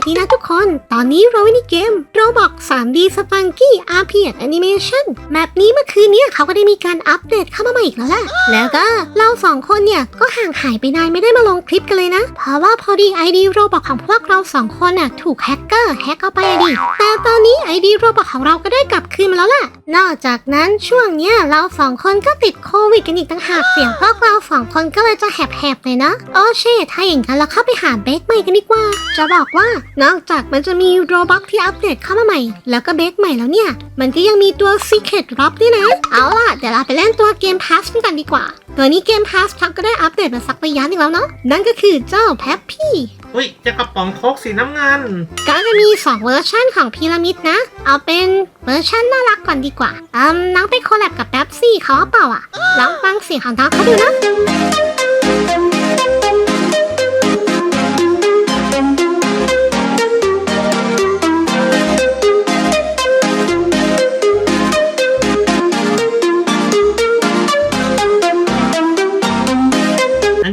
สดีนะทุกคน ตอนนี้เราอยู่ในเกม Roblox 3D Spunky RP Animation แมปนี้เมื่อคืนเนี้ยเขาก็ได้มีการอัปเดตเข้ามาใหม่อีกแล้วแหละแล้วก็เราสองคนเนี่ย ก็ห่างหายไปนานไม่ได้มาลงคลิปกันเลยนะ เพราะว่าพอดี ID Roblox ของพวกเราสองคนน่ะถูกแฮกเกอร์แฮกเอาไปอะดิ แต่ตอนนี้ ID Roblox ของเราก็ได้กลับคืนมาแล้วล่ะ นอกจากนั้นช่วงเนี้ยเราสองคนก็ติดโควิดกันอีกต่างหากเสียงพวกเราสองคนก็เลยจะแหบๆเลยนะ โอเช่ถ้าอย่างนั้นเราเข้าไปหาเบคใหม่กันดีกว่า จะบอกว่านอกจากมันจะมีโรบักที่อัปเดตเข้ามาใหม่ แล้วก็เบคใหม่แล้วเนี่ย มันก็ยังมีตัว Secret ลับด้วยนะ เอาล่ะ เดี๋ยวเราไปเล่นตัวเกม Pass กันดีกว่า ตัวนี้เกม Pass พักก็ได้อัปเดตมาสักระยะหนึงแล้วเนาะ นั่นก็คือเจ้าแพปพี่อุ้ยเจะกระป๋องโคกสีน้ำเงินก็จะมี 2 เวอร์ชันของพีระมิดนะ เอาเป็นเวอร์ชันน่ารักก่อนดีกว่าอืมน้องไปโคแลบกับแป๊บซี่เขาหรือเปล่าอะลองฟังเสียงของน้องเขาดูนะ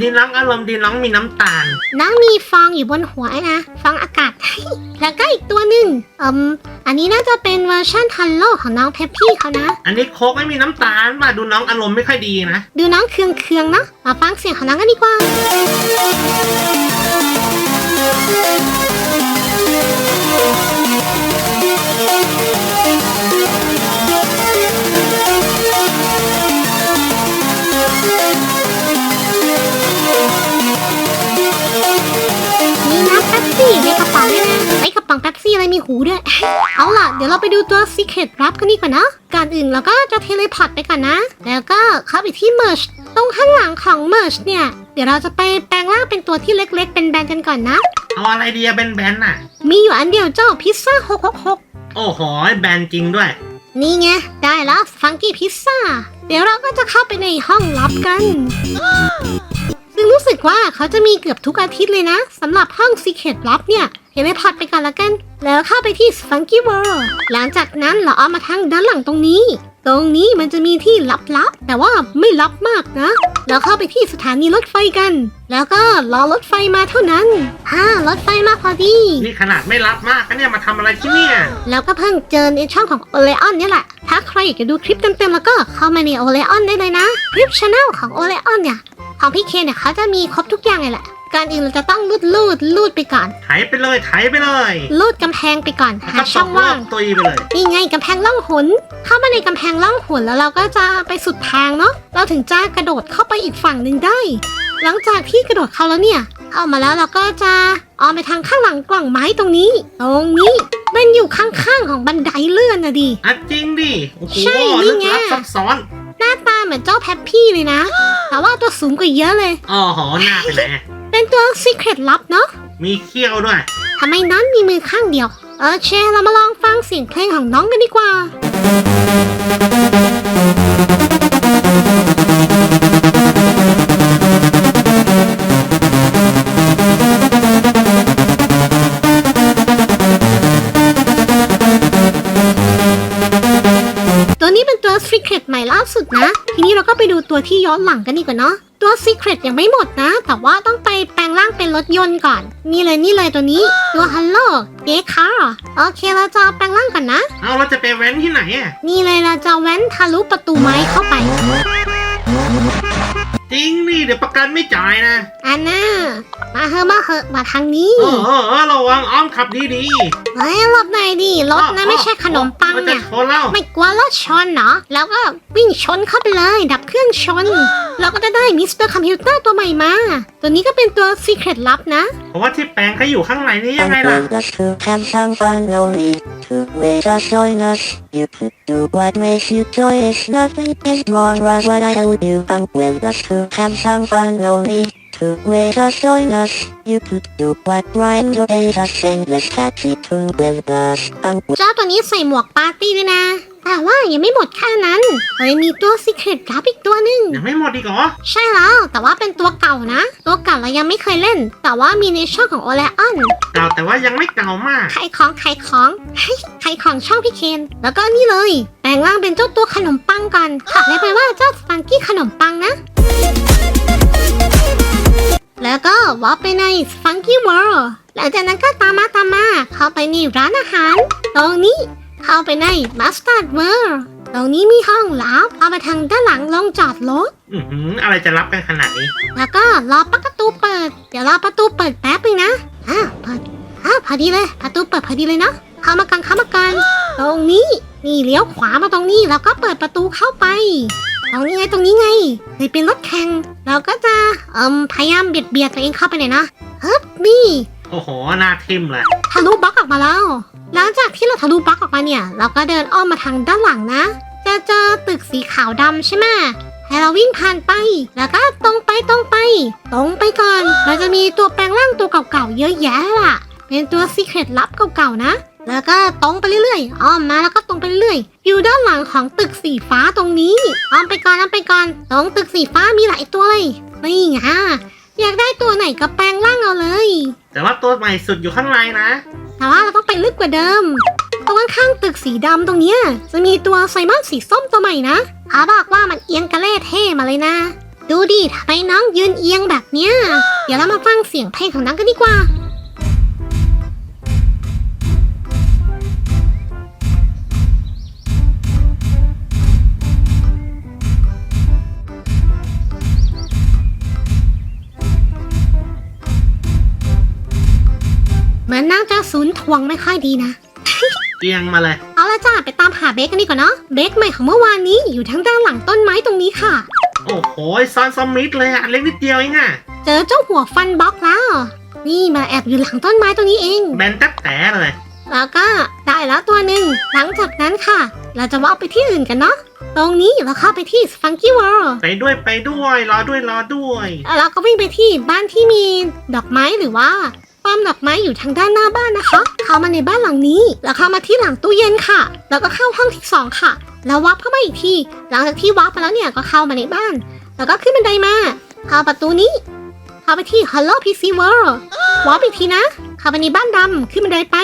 อันนี้น้องอารมณ์ดีน้องมีน้ำตาล น้องมีฟองอยู่บนหัวนะฟองอากาศ แล้วก็อีกตัวหนึ่งอืมอันนี้น่าจะเป็นเวอร์ชันทันโลของน้องเพปพี่เขานะ อันนี้โคกไม่มีน้ำตาลมาดูน้องอารมณ์ไม่ค่อยดีนะ ดูน้องเคืองเคืองๆเนาะมาฟังเสียงของน้องกันดีกว่ามี ซี่ในกระป๋องด้วยนะไอกระป๋องแป๊บซี่อะไรมีหูด้วย เอาล่ะ เดี๋ยวเราไปดูตัว Secret รับกันดีกว่านะก่อนอื่นเราก็จะเทเลพอร์ตไปก่อนนะ แล้วก็เข้าไปที่ Merge ตรงข้างหลังของ Merge เนี่ย เดี๋ยวเราจะไปแปลงร่างเป็นตัวที่เล็ก ๆ เป็นแบนๆกันก่อนนะ เอาอะไรดีอะแบนๆน่ะ มีอยู่อันเดียวเจ้าพิซซ่า666 โอ้โหแบนจริงด้วย นี่ไง ได้แล้วฟังกี้พิซซ่า เดี๋ยวเราก็จะเข้าไปในห้องลับกัน ซึ่งรู้สึกว่าเขาจะมีเกือบทุกอาทิตย์เลยนะสำหรับห้อง Secret ลับเนี่ยเห็นไหมพอดไปก่อนละกัน แล้วเข้าไปที่ Funky World หลังจากนั้นเราเอามาทางด้านหลังตรงนี้ ตรงนี้มันจะมีที่ลับๆ แต่ว่าไม่ลับมากนะแล้วเข้าไปที่สถานีรถไฟกัน แล้วก็รอรถไฟมาเท่านั้นฮ่ารถไฟมาพอดี นี่ขนาดไม่รับมากนะเนี่ยมาทำอะไรที่เนี่ย แล้วก็เพิ่งเจอในช่องของโอเลออนเนี่ยแหละ ถ้าใครอยากจะดูคลิปเต็มๆ แล้วก็เข้ามาในโอเลออนได้เลยนะ คลิปช anel ของโอเลออนเนี่ย ของพี่เคนเนี่ยเขาจะมีครบทุกอย่างเลยแหละ การอื่นเราจะต้องลูดลูดลูดไปก่อน ไถไปเลยไถไปเลยลูดกำแพงไปก่อนแล้วหาก็ตช่องกรอว่างบตุยไปเลยนี่ไงกำแพงล่องหนเข้ามาในกำแพงล่องหนแล้วเราก็จะไปสุดทางเนาะเราถึงจะกระโดดเข้าไปอีกฝั่งหนึ่งได้ หลังจากที่กระโดดเข้าแล้วเนี่ยเข้ามาแล้วเราก็จะออมไปทางข้างหลังกล่องไม้ตรงนี้ ตรงนี้มันอยู่ข้างๆของบันไดเลื่อนนะดิอะจริงดิโอ้โหใช่นี่ลึกไงลับซับซ้อนหน้าตาเหมือนเจ้าแพปปี้เลยนะ แต่ว่าตัวสูงกว่าเยอะเลย อ๋อหอหน้าไปไหน เป็นตัว Secret ลับเนาะมีเขี้ยวด้วยทำไมน้องมีมือข้างเดียว เออเชเรามาลองฟังเสียงเพลงของน้องกันดีกว่าตัวนี้เป็นตัว Secret ใหม่ล่าสุดนะ ทีนี้เราก็ไปดูตัวที่ย้อนหลังกันดีกว่าเนาะ ตัว Secret ยังไม่หมดนะ แต่ว่าต้องไปแปลงร่างเป็นรถยนต์ก่อน นี่เลยนี่เลยตัวนี้ ตัว Hello เ a คาร์โอเคเราจะแปลงร่างก่อนนะ เอาเราจะไปแว้นที่ไหนอะ นี่เลยเราจะแว้นทะลุประตูไม้เข้าไปจ ริงดิเดี๋ยวประกันไม่จ่ายนะอันน่ามาเฮอะมาเหอะมาทางนี้เออเออเออระวังอ้อมขับดีดีเฮ้ยหลบหน่อยดิรถนะไม่ใช่ขนมปังมันจะเนี่ยชนแล้วไม่กลัวรถชนเนาะแล้วก็วิ่งชนเข้าไปเลย ดับเครื่องชน เราก็จะได้มิสเตอร์คอมพิวเตอร์ตัวใหม่มา ตัวนี้ก็เป็นตัว Secret ลับนะ เพราะว่าที่แปลงเขาอยู่ข้างในนี่ยังไง And ล่ะ with us to have some fun only to let us join us. You could do what makes you joyous. Nothing is wrong, right? What I told you. And with us to have some fun only to let us join us. You could do what brightens your days. us endless catchy tune with us. And เจ้าตัวนี้ใส่หมวกปาร์ตี้ด้วยนะ แต่ว่ายังไม่หมดแค่นั้นเฮ้ยมีตัว Secret ลับอีกตัวหนึ่งยังไม่หมดอีกเหรอ ใช่แล้ว แต่ว่าเป็นตัวเก่านะ ตัวเก่าเรายังไม่เคยเล่น แต่ว่ามีในช่องของโอเลออนเก่าแต่ว่ายังไม่เก่ามากขายของขายของขายของช่องพี่เคน แล้วก็นี่เลย แปลงร่างเป็นเจ้าตัวขนมปังก่อนขับได้ไปว่าเจ้าฟังกี้ขนมปังนะแล้วก็วอล์กไปใน Funky World หลังจากนั้นก็ตามมาตามมาาไปในร้านอาหาร ตรงนี้ เข้าไปในมัสตาร์ดเวิร์ตรงนี้มีห้องลับ เอาไปทางด้านหลังลงจอดรถ อือหืออะไรจะรับกันขนาดนี้ แล้วก็รอประตูเปิด เดี๋ยวรอประตูเปิดแป๊บนึงนะอ่าเปิดอ่าพอดีเลย ประตูเปิดพอดีเลยเนาะเข้ามากันเข้ามากัน ตรงนี้ นี่เลี้ยวขวามาตรงนี้ แล้วก็เปิดประตูเข้าไป ตรงนี้ไงตรงนี้ไงเลยเป็นรถแข่ง เราก็จะเอ่มพยายามเบียดเบียดตัวเองเข้าไปหน่อยนะฮึบนี่ โอ้โหหน้าทิมเลยทะลุบล็อกออกมาแล้ว หลังจากที่เราทะลุบล็อกออกมาเนี่ย เราก็เดินอ้อมมาทางด้านหลังนะ จะเจอตึกสีขาวดำใช่ไหมให้เราวิ่งผ่านไป แล้วก็ตรงไปตรงไป ตรงไปก่อนเราจะมีตัวแปลงร่างตัวเก่าๆเยอะแยะล่ะ เป็นตัวซีเครตลับเก่าๆนะ แล้วก็ตรงไปเรื่อยๆ อ้อมมาแล้วก็ตรงไปเรื่อยๆ อยู่ด้านหลังของตึกสีฟ้าตรงนี้ อ้อมไปก่อนอ้อมไปก่อน ตรงตึกสีฟ้ามีหลายตัวเลย นี่ไงอยากได้ตัวไหนก็แปลงร่างเอาเลย แต่ว่าตัวใหม่สุดอยู่ข้างในนะ แต่ว่าเราต้องไปลึกกว่าเดิม ตรงข้างๆตึกสีดำตรงเนี้ยจะมีตัวไซมอนสีส้มตัวใหม่นะอาบอกว่ามันเอียงกระเล่เท่มาเลยนะ ดูดิทำไมน้องยืนเอียงแบบเนี้ย เดี๋ยวเรามาฟังเสียงเพลงของน้องกันดีกว่า วงไม่ค่อยดีนะเอียงมาเลย เอาละจ้าไปตามหาเบคกันดีกว่าเนาะเบคใหม่ของเมื่อวานนี้อยู่ทางด้านหลังต้นไม้ตรงนี้ค่ะ โอ้โหซอนสมิธเลยอะเล็กนิดเดียวเองอะเจอเจ้าหัวฟันบล็อกแล้ว นี่มาแอบอยู่หลังต้นไม้ตรงนี้เอง แบนแต๊บแต่เลย แล้วก็ได้แล้วตัวหนึ่งหลังจากนั้นค่ะ เราจะว่าไปที่อื่นกันเนาะตรงนี้เราเข้าไปที่ Funky World ไปด้วยไปด้วยรอด้วยรอด้วย แล้วเราก็วิ่งไปที่บ้านที่มีดอกไม้หรือว่า ป้อมดอกไม้อยู่ทางด้านหน้าบ้านนะคะ เข้ามาในบ้านหลังนี้ แล้วเข้ามาที่หลังตู้เย็นค่ะ แล้วก็เข้าห้องที่สองค่ะ แล้ววับเข้ามาอีกที หลังจากที่วับไปแล้วเนี่ยก็เข้ามาในบ้าน แล้วก็ขึ้นบันไดมา เข้าประตูนี้ เข้าไปที่ Hello PC World วับอีกทีนะ เข้าไปในบ้านดำขึ้นบันไดไป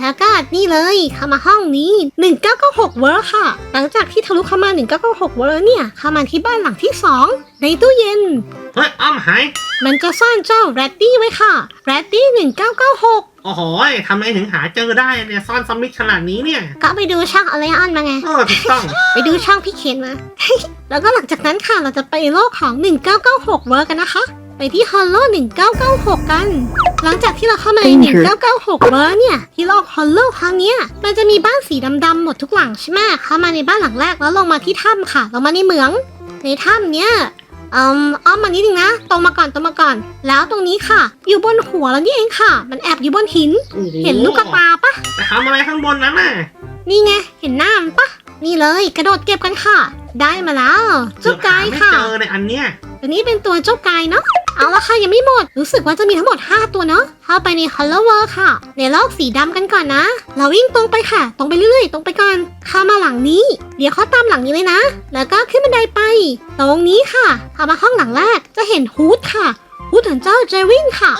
แล้วก็นี่เลยเข้ามาห้องนี้ 1996เวอร์ค่ะ หลังจากที่ทะลุเข้ามา 1996เวอร์เนี่ย เข้ามาที่บ้านหลังที่ 2 ในตู้เย็น เฮ้ยอ้อมหาย มันจะซ่อนเจ้าแรดดี้ไว้ค่ะแรดดี้ 1996 โอ้โหทำไมถึงหาเจอได้เนี่ยซ่อนสมิธขนาดนี้เนี่ยก็ไปดูช่องอเลออนมาไง เออถูกต้อง ไปดูช่องพี่เคนมา แล้วก็หลังจากนั้นค่ะเราจะไปโลกของ 1996เวอร์กันนะคะ ไปที่ฮอลโล1996 กัน หลังจากที่เราเข้ามาใน Danger 1996เวอร์เนี่ยที่โลกฮอลโลครั้งเนี้ยมันจะมีบ้านสีดำๆหมดทุกหลังใช่ไหมเข้ามาในบ้านหลังแรกแล้วลงมาที่ถ้ำค่ะลงมาในเหมือง ในถ้ำเนี้ยอืมอ้อมมานิดนึงนะ ตรงมาก่อนตรงมาก่อน แล้วตรงนี้ค่ะ อยู่บนหัวเรานี่เองค่ะ มันแอบอยู่บนหิน โอ้โเห็นลูกกระตาปะไปทำอะไรข้างบนนั้นน่ะนี่ไงเห็นหน้ามันปะนี่เลยกระโดดเก็บกันค่ะ ได้มาแล้วเจ้ากายไม่ค่ะเจอในอันเนี้ย ตัวนี้เป็นตัวเจ้ากายเนาะ เอาละค่ะยังไม่หมด รู้สึกว่าจะมีทั้งหมด 5 ตัวเนาะเข้าไปใน Color World ค่ะ ในโลกสีดำกันก่อนนะ เราวิ่งตรงไปค่ะ ตรงไปเรื่อยๆ ตรงไปก่อนเข้ามาหลังนี้ เดี๋ยวเขาตามหลังนี้เลยนะ แล้วก็ขึ้นบันไดไป ตรงนี้ค่ะเข้ามาห้องหลังแรกจะเห็นฮูดค่ะฮูดของเจ้าเจวินค่ะ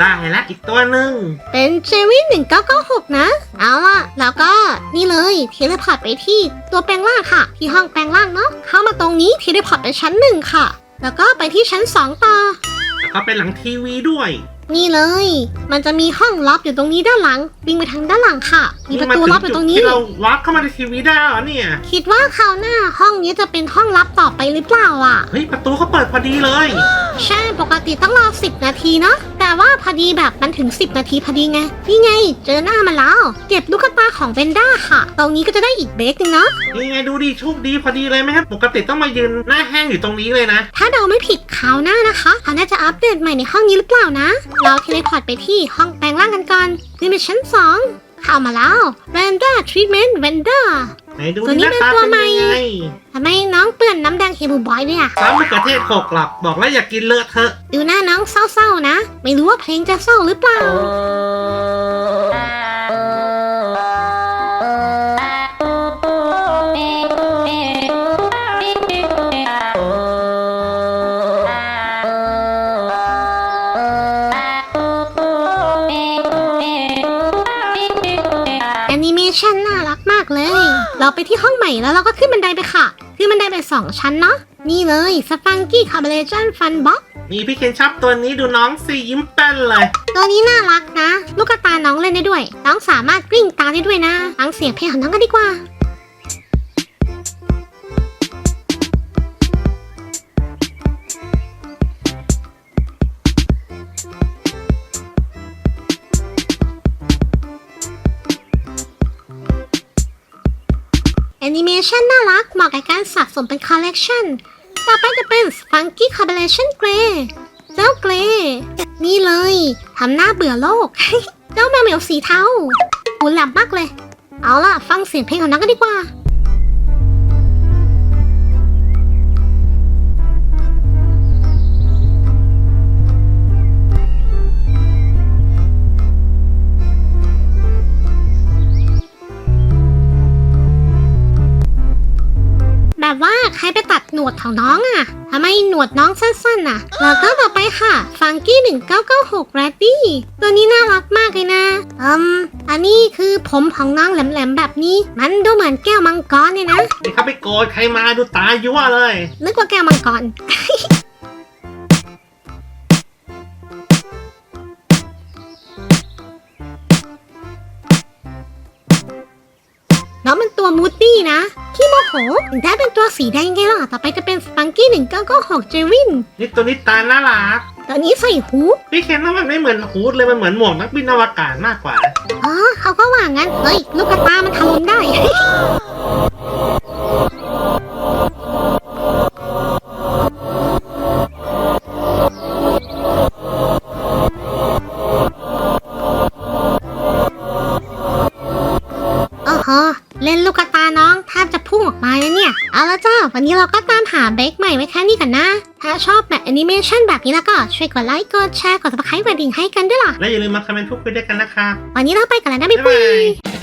ได้แล้วอีกตัวหนึ่งเป็นเจวิน1996นะ เอาล่ะ แล้วก็นี่เลยเทเลพอร์ตไปที่ตัวแปลงร่างค่ะ ที่ห้องแปลงร่างเนาะเข้ามาตรงนี้เทเลพอร์ตไปชั้นหนึ่งค่ะ แล้วก็ไปที่ชั้นสองต่อแล้ว ก็เป็นหลังทีวีด้วย นี่เลย มันจะมีห้องลับอยู่ตรงนี้ด้านหลัง วิ่งไปทางด้านหลังค่ะ มีประตูลับอยู่ตรงนี้ ที่เราวับเข้ามาในทีวีได้เหรอเนี่ย คิดว่าคราวหน้าห้องนี้จะเป็นห้องลับต่อไปหรือเปล่าอะ เฮ้ย ประตูเขาเปิดพอดีเลย ใช่ ปกติต้องรอ10นาทีเนาะ แต่ว่าพอดีแบบมันถึง 10 นาทีพอดีไง นี่ไง เจอหน้ามันแล้ว เก็บลูกตาของเวนด้าค่ะ ตรงนี้ก็จะได้อีกเบรกหนึงเนาะ นี่ไงดูดิโชคดีพอดีเลยไหมครับ ปกติต้องมายืนหน้าแห้งอยู่ตรงนี้เลยนะ ถ้าเดาไม่ผิดคราวหน้านะคะเขาน่าจะอัปเดตใหม่ในห้องนี้หรือเปล่านะ เราเทเลพอร์ตไปที่ห้องแปลงร่างกันก่อนขึ้นไปชั้น 2 เข้ามาแล้ว Vanda Treatment Vanda ไหนดูตัวนี้หน้าตาเป็นตัวเป็นใหม่ ยังไงทำไมน้องเปื่อนน้ำแดงเฮบูบอยเนี่ยซ้ำมะเขือเทศหกหลับบอกแล้วอย่ากินเลอะเทอะ ดูหน้าน้องเศร้าๆนะ ไม่รู้ว่าเพลงจะเศร้าหรือเปล่าแอนิ ชันน่ารักมากเลย เราไปที่ห้องใหม่แล้วเราก็ขึ้นบันไดไปค่ะ ขึ้นบันไดไปสองชั้นเนาะ นี่เลยสปังกี้คาร์บเลชันฟันบ็อกนี่พี่เคนชอบตัวนี้ดูน้องสียิ้มแป้นเลย ตัวนี้น่ารักนะ ลูกตาน้องเล่นได้ด้วย น้องสามารถกลิ้งตาได้ด้วยนะฟังเสียงเพลงของน้องกันดีกว่า นิเมชันน่ารักเหมาะกับการสะสมเป็นคอลเลกชันต่อไปจะเป็น Spunky Combination Grey เจ้าเกรย์นี่เลยทำหน้าเบื่อโลก เจ้าแมวเหมียวสีเทาหูแหลับมากเลย เอาล่ะ ฟังเสียงเพลงของน้องกันดีกว่า แบบว่าใครไปตัดหนวดของน้องอะ่ะทำไมหนวดน้องสั้นๆน่ะแล้วก็ต่อไปค่ะฟังกี้1996 r a d d y ตัวนี้น่ารักมากเลยนะอืมอันนี้คือผมของน้องแหลมๆแบบนี้ มันดูเหมือนแก้วมังกรเนี่ยนะนี่เขาไปโกรธใครมาดูตายั่วเลย นึกว่าแก้วมังกรน้องเป็นตัวมูดดี้นะขี้โมโหถึง ได้เป็นตัวสีแดงไงล่ะ ต่อไปจะเป็นสปังกี้1996เจวิน นี่ตัวนี้ตาน่ารักตัวนี้ใส่หูพี่เคนว่ามันไม่เหมือนฮูดเลยมันเหมือนหมวกนักบินอวกาศมากกว่า อ๋อเขาก็ว่างั้น เฮ้ย ลูกกระตามันทะลุได้ ชันแบบนี้แล้วก็ช่วยกดไลค์กดแชร์กด subscribe กระดิ่งให้กันด้วยล่ะและอย่าลืมมาคอมเมนต์พูดคุยด้วยกันนะครับวันนี้เราไปกันแล้วนะบ๊ายบ๊ายบาบายย